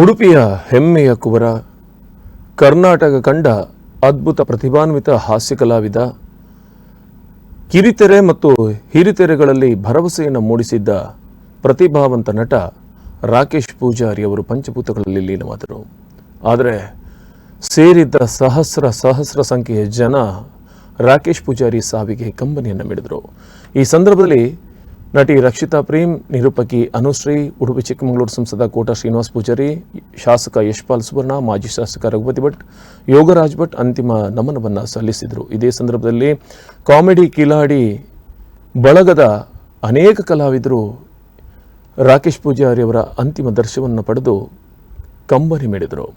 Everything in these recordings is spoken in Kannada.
ಉಡುಪಿಯ ಹೆಮ್ಮೆಯ ಕುವರ, ಕರ್ನಾಟಕ ಕಂಡ ಅದ್ಭುತ ಪ್ರತಿಭಾನ್ವಿತ ಹಾಸ್ಯ ಕಲಾವಿದ, ಕಿರಿತೆರೆ ಮತ್ತು ಹಿರಿತೆರೆಗಳಲ್ಲಿ ಭರವಸೆಯನ್ನು ಮೂಡಿಸಿದ್ದ ಪ್ರತಿಭಾವಂತ ನಟ ರಾಕೇಶ್ ಪೂಜಾರಿ ಅವರು ಪಂಚಭೂತಗಳಲ್ಲಿ ಲೀನವಾದರು. ಆದರೆ ಸೇರಿದ್ದ ಸಹಸ್ರ ಸಹಸ್ರ ಸಂಖ್ಯೆಯ ಜನ ರಾಕೇಶ್ ಪೂಜಾರಿ ಸಾವಿಗೆ ಕಂಬನಿಯನ್ನು ಮಿಡಿದರು. ಈ ಸಂದರ್ಭದಲ್ಲಿ ನಟಿ ರಕ್ಷಿತಾ ಪ್ರೇಮ್, ನಿರೂಪಕಿ ಅನುಶ್ರೀ, ಉಡುಪಿ ಚಿಕ್ಕಮಗಳೂರು ಸಂಸದ ಕೋಟ ಶ್ರೀನಿವಾಸ್ ಪೂಜಾರಿ, ಶಾಸಕ ಯಶ್ಪಾಲ್ ಸುವರ್ಣ, ಮಾಜಿ ಶಾಸಕ ರಘುಪತಿ ಭಟ್, ಯೋಗರಾಜ್ ಭಟ್ ಅಂತಿಮ ನಮನವನ್ನು ಸಲ್ಲಿಸಿದರು. ಇದೇ ಸಂದರ್ಭದಲ್ಲಿ ಕಾಮಿಡಿ ಕಿಲಾಡಿ ಬಳಗದ ಅನೇಕ ಕಲಾವಿದರು ರಾಕೇಶ್ ಪೂಜಾರಿ ಅವರ ಅಂತಿಮ ದರ್ಶನವನ್ನು ಪಡೆದು ಕಂಬನಿ ಮಿಡಿದರು.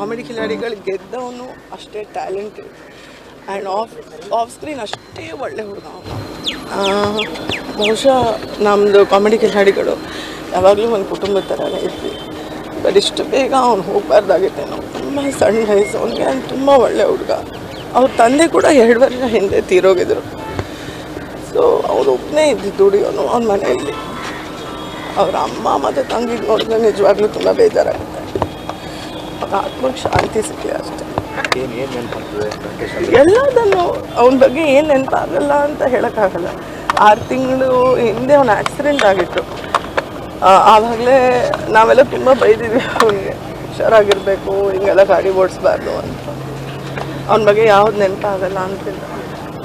ಕಾಮಿಡಿ ಕಿಲಾಡಿಗಳು ಗೆದ್ದವನು ಅಷ್ಟೇ talented and off off screen ಅಷ್ಟೇ ಒಳ್ಳೆ ಹುಡುಗ ಬಹುಶಃ ನಮ್ಮದು ಕಾಮಿಡಿ ಕಿಲಾಡಿಗಳು ಯಾವಾಗಲೂ ಒಂದು ಕುಟುಂಬದ ಥರನೇ ಇದ್ವಿ ಬಟ್ ಇಷ್ಟು ಬೇಗ ಅವ್ನು ಹೋಗ್ಬಾರ್ದಾಗಿತ್ತೇನೋ ತುಂಬ ಸಣ್ಣ ವಯಸ್ಸು, ಅವನಿಗೆ ಅವ್ನು ತುಂಬ ಒಳ್ಳೆ ಹುಡುಗ. ಅವ್ರ ತಂದೆ ಕೂಡ ಎರಡು ವರ್ಷ ಹಿಂದೆ ತೀರೋಗಿದ್ರು. ಸೊ ಅವ್ರು ಒಬ್ಬನೇ ಇದ್ದು ದುಡಿಯೋನು ಅವ್ನ ಮನೆಯಲ್ಲಿ. ಅವ್ರ ಅಮ್ಮ ಮತ್ತು ತಂಗಿ ನೋಡಿದ್ರೆ ನಿಜವಾಗ್ಲೂ ತುಂಬ ಬೇಜಾರಾಗುತ್ತೆ ಆತ್ಮಕ್ಕೆ ಶಾಂತಿ ಸಿಗಲಿ ಅಷ್ಟೇ. ಎಲ್ಲದನ್ನು ಅವನ ಬಗ್ಗೆ ಏನು ನೆನಪಾಗಲ್ಲ ಅಂತ ಹೇಳೋಕ್ಕಾಗಲ್ಲ. ಆರು ತಿಂಗಳು ಹಿಂದೆ ಅವನ ಆಕ್ಸಿಡೆಂಟ್ ಆಗಿತ್ತು. ಆವಾಗಲೇ ನಾವೆಲ್ಲ ತುಂಬ ಬೈದಿದ್ವಿ ಅವನಿಗೆ. ಹುಷಾರಾಗಿರಬೇಕು ಹಿಂಗೆಲ್ಲ ಗಾಡಿ ಓಡಿಸ್ಬಾರ್ದು ಅಂತ. ಅವನ ಬಗ್ಗೆ ಯಾವ್ದು ನೆನಪಾಗಲ್ಲ ಅಂತಿಲ್ಲ.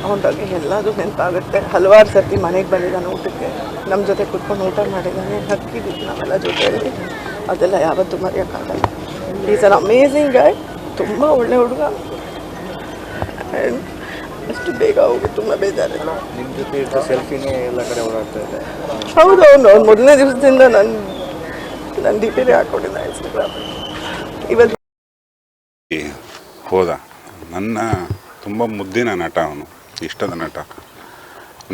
ಅವನ ಬಗ್ಗೆ ಎಲ್ಲದೂ ನೆನಪಾಗುತ್ತೆ. ಹಲವಾರು ಸರ್ತಿ ಮನೆಗೆ ಬಂದಿದ್ದಾನೆ ಊಟಕ್ಕೆ. ನಮ್ಮ ಜೊತೆ ಕುತ್ಕೊಂಡು ಊಟ ಮಾಡಿದ್ದಾನೆ. ಹಕ್ಕಿದ್ವಿ ನಾವೆಲ್ಲ ಜೊತೆಯಲ್ಲಿ. ಅದೆಲ್ಲ ಯಾವತ್ತೂ ಮರೆಯೋಕ್ಕಾಗಲ್ಲ. ಈಸ್ ಅನ್ ಅಮೇಝಿಂಗ್ ಗಾಯ್ ತುಂಬ ಒಳ್ಳೆ ಹುಡುಗ. ಆ್ಯಂಡ್ ಅಷ್ಟು ಬೇಗ ಹೋಗಿ ತುಂಬ ಬೇಜಾರು ನಿಮ್ಮ ಜೊತೆ ಸೆಲ್ಫಿನೇ ಎಲ್ಲ ಕಡೆ ಓಡಾಡ್ತಾ ಇದೆ. ಹೌದು ಅವನು ಅವ್ನು ಮೊದಲನೇ ದಿವಸದಿಂದ ನನ್ನ ನನ್ನ ಡಿ ಹಾಕೊಂಡಿದ್ದ ಇನ್ಸ್ಟಾಗ್ರಾಮ್ ಇವತ್ತು ಹೋದ. ನನ್ನ ತುಂಬ ಮುದ್ದಿನ ನಟ ಅವನು. ಇಷ್ಟದ ನಟ.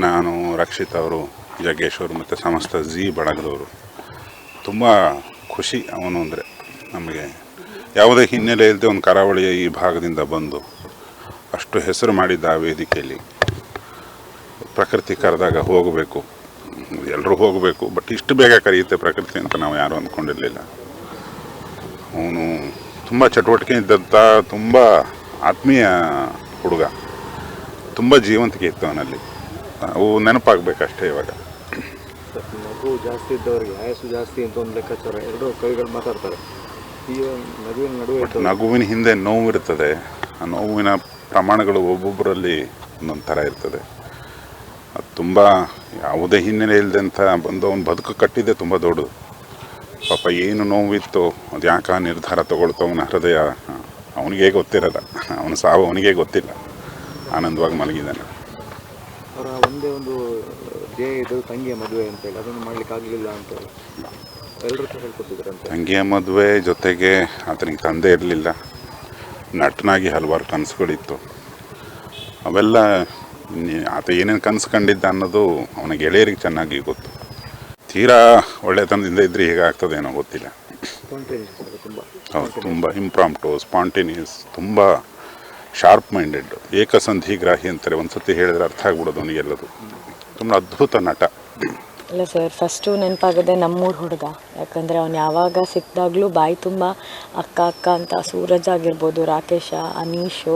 ನಾನು ರಕ್ಷಿತ್ ಅವರು ಜಗ್ಗೇಶ್ ಅವರು ಮತ್ತು ಸಮಸ್ತ ಜಿ ಬಳಗದವರು ತುಂಬ ಖುಷಿ ಅವನು ಅಂದರೆ. ನಮಗೆ ಯಾವುದೇ ಹಿನ್ನೆಲೆ ಇಲ್ಲದೆ ಒಂದು ಕರಾವಳಿಯ ಈ ಭಾಗದಿಂದ ಬಂದು ಅಷ್ಟು ಹೆಸರು ಮಾಡಿದ್ದ ಆ ವೇದಿಕೆಯಲ್ಲಿ ಪ್ರಕೃತಿ ಕರೆದಾಗ ಹೋಗಬೇಕು. ಎಲ್ಲರೂ ಹೋಗಬೇಕು ಬಟ್ ಇಷ್ಟು ಬೇಗ ಕರೆಯುತ್ತೆ ಪ್ರಕೃತಿ ಅಂತ ನಾವು ಯಾರೂ ಅಂದ್ಕೊಂಡಿರಲಿಲ್ಲ. ಅವನು ತುಂಬ ಚಟುವಟಿಕೆ ಇದ್ದಂಥ ತುಂಬ ಆತ್ಮೀಯ ಹುಡುಗ, ತುಂಬ ಜೀವಂತಿಕೆ ಇತ್ತು ಅವನಲ್ಲಿ. ಅವು ನೆನಪಾಗಬೇಕಷ್ಟೇ ಇವಾಗ. ಜಾಸ್ತಿ ಇದ್ದವರಿಗೆ ಆಯಸ್ಸು ಜಾಸ್ತಿ ಅಂತ ಒಂದು ಲೆಕ್ಕಾಚಾರ, ಎರಡು ಕವಿಗಳು ಮಾತಾಡ್ತಾರೆ. ನಗುವಿನ ನಡುವೆ ಇದ್ದವರು ನಗುವಿನ ಹಿಂದೆ ನೋವು ಇರ್ತದೆ. ಆ ನೋವಿನ ಪ್ರಮಾಣಗಳು ಒಬ್ಬೊಬ್ಬರಲ್ಲಿ ಒಂದೊಂದು ಥರ ಇರ್ತದೆ. ಅದು ತುಂಬ ಯಾವುದೇ ಹಿನ್ನೆಲೆ ಇಲ್ಲದಂಥ ಬಂದು ಅವನು ಬದುಕು ಕಟ್ಟಿದ್ದೆ ತುಂಬ ದೊಡ್ಡದು ಪಾಪ ಏನು ನೋವಿತ್ತು ಅದು ಯಾಕೆ ಆ ನಿರ್ಧಾರ ತಗೊಳ್ತು ಅವನ ಹೃದಯ ಅವನಿಗೆ ಗೊತ್ತಿರಲ್ಲ. ಅವನ ಸಾವು ಅವನಿಗೆ ಗೊತ್ತಿಲ್ಲ. ಆನಂದವಾಗಿ ಮಲಗಿದ್ದಾನೆ. ಅವರ ಒಂದೇ ಒಂದು ತಂಗಿಯ ಮದುವೆ ಅಂತೇಳಿ ಅದನ್ನು ಮಾಡ್ಲಿಕ್ಕೆ ಆಗಲಿಲ್ಲ ಅಂತೇಳಿ ತಂಗಿಯ ಮದುವೆ ಜೊತೆಗೆ ಆತನಿಗೆ ತಂದೆ ಇರಲಿಲ್ಲ. ನಟನಾಗಿ ಹಲವಾರು ಕನಸುಗಳಿತ್ತು. ಅವೆಲ್ಲ ಆತ ಏನೇನು ಕನಸು ಕಂಡಿದ್ದ ಅನ್ನೋದು ಅವನ ಗೆಳೆಯರಿಗೆ ಚೆನ್ನಾಗಿ ಗೊತ್ತು. ತೀರಾ ಒಳ್ಳೆತನದಿಂದ ಇದ್ರೆ ಹೀಗಾಗ್ತದೇನೋ ಗೊತ್ತಿಲ್ಲ. ಸ್ಪಾಂಟೇನಿಯಸ್ ತುಂಬ. ಹೌದು ತುಂಬ ಇಂಪ್ರಾಂಪ್ಟು ಸ್ಪಾಂಟೇನಿಯಸ್ ತುಂಬ ಶಾರ್ಪ್ ಮೈಂಡೆಡ್ ಏಕಸಂಧಿಗ್ರಾಹಿ ಅಂತಾರೆ. ಒಂದು ಸತಿ ಹೇಳಿದ್ರೆ ಅರ್ಥ ಆಗ್ಬಿಡೋದು ಅವನಿಗೆಲ್ಲದು. ತುಂಬ ಅದ್ಭುತ ನಟ. ಅಲ್ಲ ಸರ್ ಫಸ್ಟು ನೆನಪಾಗದೆ ನಮ್ಮೂರು ಹುಡುಗ. ಯಾಕಂದರೆ ಅವ್ನು ಯಾವಾಗ ಸಿಕ್ಕಿದಾಗಲೂ ಬಾಯಿ ತುಂಬ ಅಕ್ಕ ಅಕ್ಕ ಅಂತ ಸೂರಜ್ ಆಗಿರ್ಬೋದು, ರಾಕೇಶ, ಅನೀಶು,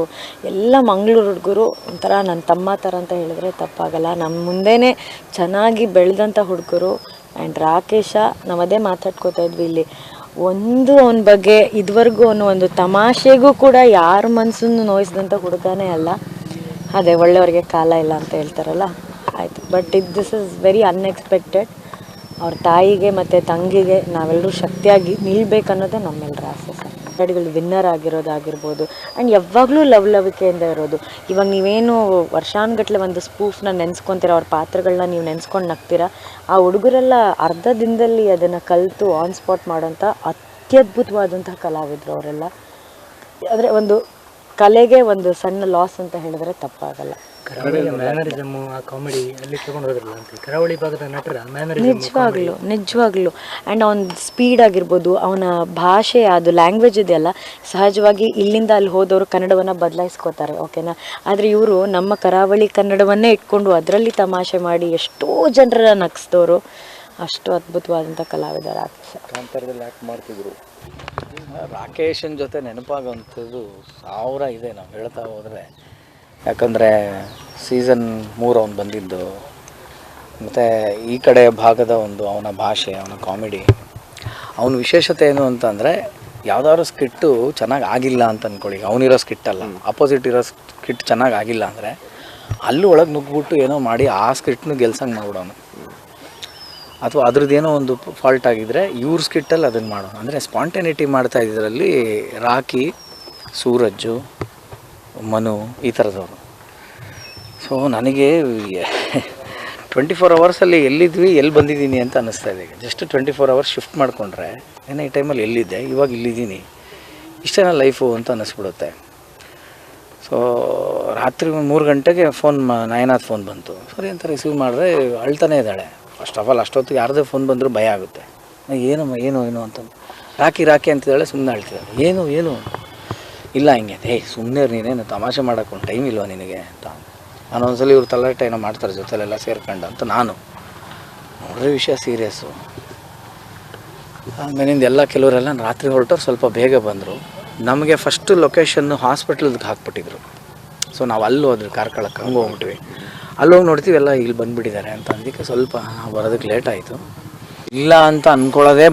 ಎಲ್ಲ ಮಂಗಳೂರು ಹುಡುಗರು ಒಂಥರ ನನ್ನ ತಮ್ಮ ಥರ ಅಂತ ಹೇಳಿದ್ರೆ ತಪ್ಪಾಗಲ್ಲ. ನಮ್ಮ ಮುಂದೆನೇ ಚೆನ್ನಾಗಿ ಬೆಳೆದಂಥ ಹುಡುಗರು ಆ್ಯಂಡ್ ರಾಕೇಶ, ನಾವು ಅದೇ ಮಾತಾಡ್ಕೋತಾ ಇದ್ವಿ ಇಲ್ಲಿ. ಒಂದು ಅವನ ಬಗ್ಗೆ ಇದುವರೆಗೂ ಅವನು ಒಂದು ತಮಾಷೆಗೂ ಕೂಡ ಯಾರ ಮನಸ್ಸನ್ನು ನೋಯಿಸಿದಂಥ ಹುಡುಗನೇ ಅಲ್ಲ. ಅದೇ ಒಳ್ಳೆಯವ್ರಿಗೆ ಕಾಲ ಇಲ್ಲ ಅಂತ ಹೇಳ್ತಾರಲ್ಲ. ಆಯಿತು ಬಟ್ ಇದು ದಿಸ್ ಇಸ್ ವೆರಿ ಅನ್ಎಕ್ಸ್ಪೆಕ್ಟೆಡ್ ಅವ್ರ ತಾಯಿಗೆ ಮತ್ತು ತಂಗಿಗೆ ನಾವೆಲ್ಲರೂ ಶಕ್ತಿಯಾಗಿ ನಿಲ್ಬೇಕನ್ನೋದೇ ನಮ್ಮೆಲ್ಲರ ಆಸೆ ಸರ್. ಗಾಡಿಗಳು ವಿನ್ನರ್ ಆಗಿರೋದಾಗಿರ್ಬೋದು ಆ್ಯಂಡ್ ಯಾವಾಗಲೂ ಲವ್ ಲವಿಕೆಯಿಂದ ಇರೋದು. ಇವಾಗ ನೀವೇನು ವರ್ಷಾನುಗಟ್ಲೆ ಒಂದು ಸ್ಪೂಫ್ನ ನೆನೆಸ್ಕೊತೀರ, ಅವ್ರ ಪಾತ್ರಗಳನ್ನ ನೀವು ನೆನೆಸ್ಕೊಂಡು ನಗ್ತೀರಾ? ಆ ಹುಡುಗರೆಲ್ಲ ಅರ್ಧ ದಿನದಲ್ಲಿ ಅದನ್ನು ಕಲಿತು ಆನ್ ಸ್ಪಾಟ್ ಮಾಡೋಂಥ ಅತ್ಯದ್ಭುತವಾದಂತಹ ಕಲಾವಿದರು ಅವರೆಲ್ಲ. ಆದರೆ ಒಂದು ಕಲೆಗೆ ಒಂದು ಸಣ್ಣ ಲಾಸ್ ಅಂತ ಹೇಳಿದ್ರೆ ತಪ್ಪಾಗಲ್ಲ. ಕರಾವಳಿಯ ಮ್ಯಾನರಿಸಮ್ ಆ ಕಾಮಿಡಿ ಅಲ್ಲಿ ತಗೊಂಡು ಹೋದ್ರಲ್ಲ ಅಂತ ಕರಾವಳಿ ಭಾಗದ ನಟರ ಮ್ಯಾನರಿಸಮ್ ನಿಜವಾಗ್ಲು ನಿಜವಾಗ್ಲು. ಆ್ಯಂಡ್ ಅವನ ಸ್ಪೀಡ್ ಆಗಿರ್ಬೋದು ಅವನ ಭಾಷೆ ಅದು ಲ್ಯಾಂಗ್ವೇಜ್ ಇದೆಯಲ್ಲ ಸಹಜವಾಗಿ ಇಲ್ಲಿಂದ ಅಲ್ಲಿ ಹೋದವರು ಕನ್ನಡವನ್ನು ಬದಲಾಯಿಸ್ಕೋತಾರೆ ಓಕೆನಾ ಆದರೆ ಇವರು ನಮ್ಮ ಕರಾವಳಿ ಕನ್ನಡವನ್ನೇ ಇಟ್ಕೊಂಡು ಅದರಲ್ಲಿ ತಮಾಷೆ ಮಾಡಿ ಎಷ್ಟೋ ಜನರ ನಗಿಸಿದವರು. ಅಷ್ಟು ಅದ್ಭುತವಾದಂಥ ಕಲಾವಿದರ ಮಾಡ್ತಿದ್ರು. ರಾಕೇಶನ್ ಜೊತೆ ನೆನಪಾಗುವಂಥದ್ದು ಸಾವಿರ ಇದೆ ನಾವು ಹೇಳ್ತಾ ಹೋದರೆ. ಯಾಕಂದರೆ ಸೀಸನ್ ಮೂರು ಅವ್ನು ಬಂದಿದ್ದು. ಮತ್ತು ಈ ಕಡೆ ಭಾಗದ ಒಂದು ಅವನ ಭಾಷೆ ಅವನ ಕಾಮಿಡಿ ಅವನ ವಿಶೇಷತೆ ಏನು ಅಂತಂದರೆ ಯಾವುದಾದ್ರು ಸ್ಕಿಟ್ಟು ಚೆನ್ನಾಗಿ ಆಗಿಲ್ಲ ಅಂತ ಅಂದ್ಕೊಳ್ಳಿ ಅವನಿರೋ ಸ್ಕಿಟ್ ಅಲ್ಲ. ಅಪೋಸಿಟ್ ಇರೋ ಸ್ಕಿಟ್ ಚೆನ್ನಾಗಿ ಆಗಿಲ್ಲ ಅಂದರೆ ಅಲ್ಲೂ ಒಳಗೆ ನುಗ್ಗಿಬಿಟ್ಟು ಏನೋ ಮಾಡಿ ಆ ಸ್ಕಿಟ್ನು ಗೆಲ್ಸಂಗೆ ಮಾಡ್ಬಿಡೋನು. ಅಥವಾ ಅದ್ರದ್ದೇನೋ ಒಂದು ಫಾಲ್ಟ್ ಆಗಿದ್ದರೆ ಇವ್ರ ಸ್ಕಿಟ್ಟಲ್ಲಿ ಅದನ್ನು ಮಾಡೋಣ ಅಂದರೆ ಸ್ಪಾಂಟೇನಿಟಿ ಮಾಡ್ತಾ ಇದ್ದರಲ್ಲಿ ರಾಕಿ ಸೂರಜ್ಜು ಮನು ಈ ಥರದವರು. ಸೊ ನನಗೆ ಟ್ವೆಂಟಿ ಫೋರ್ ಅವರ್ಸಲ್ಲಿ ಎಲ್ಲಿದ್ವಿ, ಎಲ್ಲಿ ಬಂದಿದ್ದೀನಿ ಅಂತ ಅನ್ನಿಸ್ತಾ ಇದೆ just twenty four hours shift ಮಾಡಿಕೊಂಡ್ರೆ, ಏನೋ ಈ ಟೈಮಲ್ಲಿ ಎಲ್ಲಿದ್ದೆ, ಇವಾಗ ಇಲ್ಲಿದ್ದೀನಿ ಇಷ್ಟೇನ ಲೈಫು ಅಂತ ಅನ್ನಿಸ್ಬಿಡುತ್ತೆ. ಸೊ ರಾತ್ರಿ ಮೂರು ಗಂಟೆಗೆ ಫೋನ್ ನಯನಾಥ್ ಫೋನ್ ಬಂತು. ಸರಿ ಅಂತ ರಿಸೀವ್ ಮಾಡಿದ್ರೆ ಅಳ್ತಾನೆ ಇದ್ದಾಳೆ. ಫಸ್ಟ್ ಆಫ್ ಆಲ್ ಅಷ್ಟೊತ್ತಿಗೆ ಯಾರದೇ ಫೋನ್ ಬಂದರೂ ಭಯ ಆಗುತ್ತೆ. ಏನು ಏನು ಏನು ಅಂತ. ರಾಕಿ ರಾಕಿ ಅಂತಿದ್ದಾಳೆ ಸುಮ್ಮನೆ ಅಳ್ತಿದ್ದಾಳೆ. ಏನು ಏನು? ಇಲ್ಲ ಹಿಂಗೆ, ಏಯ್ ಸುಮ್ಮನೆ ನೀನೇನು ತಮಾಷೆ ಮಾಡೋಕೆ ಒಂದು ಟೈಮ್ ಇಲ್ವಾ ನಿನಗೆ? ಅಂತ. ನಾನು ಒಂದ್ಸಲ ಇವ್ರು ತಲಾಟೆ ಏನೋ ಮಾಡ್ತಾರೆ ಜೊತೆಲೆಲ್ಲ ಸೇರ್ಕೊಂಡು ಅಂತ ನಾನು. ನೋಡ್ರಿ ವಿಷಯ ಸೀರಿಯಸ್ಸು ಆಮೇಲಿಂದ ಎಲ್ಲ ಕೆಲವರೆಲ್ಲ ರಾತ್ರಿ ಹೊರಟವ್ರು ಸ್ವಲ್ಪ ಬೇಗ ಬಂದರು. ನಮಗೆ ಫಸ್ಟು ಲೊಕೇಶನ್ನು ಹಾಸ್ಪಿಟ್ಲಕ್ಕೆ ಹಾಕ್ಬಿಟ್ಟಿದ್ರು. ಸೊ ನಾವು ಅಲ್ಲಿ ಹೋದ್ವಿ ಕಾರ್ಕಳಕ್ಕೆ, ಹಂಗೆ ಹೋಗ್ಬಿಟ್ವಿ. ಅಲ್ಲಿ ಹೋಗಿ ನೋಡ್ತೀವಿ, ಎಲ್ಲ ಇಲ್ಲಿ ಬಂದುಬಿಟ್ಟಿದ್ದಾರೆ ಅಂತ ಅದಕ್ಕೆ ಸ್ವಲ್ಪ ಬರೋದಕ್ಕೆ ಲೇಟ್ ಆಯಿತು. ಇಲ್ಲ ಅಂತ ಅಂದ್ಕೊಳ್ಳೋದೇ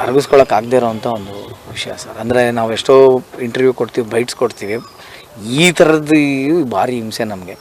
ಅರಗಿಸ್ಕೊಳಕ್ಕೆ ಆಗದೇ ಇರೋವಂಥ ಒಂದು ವಿಷಯ ಸರ್. ಅಂದರೆ ನಾವು ಎಷ್ಟೋ ಇಂಟರ್ವ್ಯೂ ಕೊಡ್ತೀವಿ ಬೈಟ್ಸ್ ಕೊಡ್ತೀವಿ. ಈ ಥರದ್ದು ಭಾರಿ ಹಿಂಸೆ ನಮಗೆ.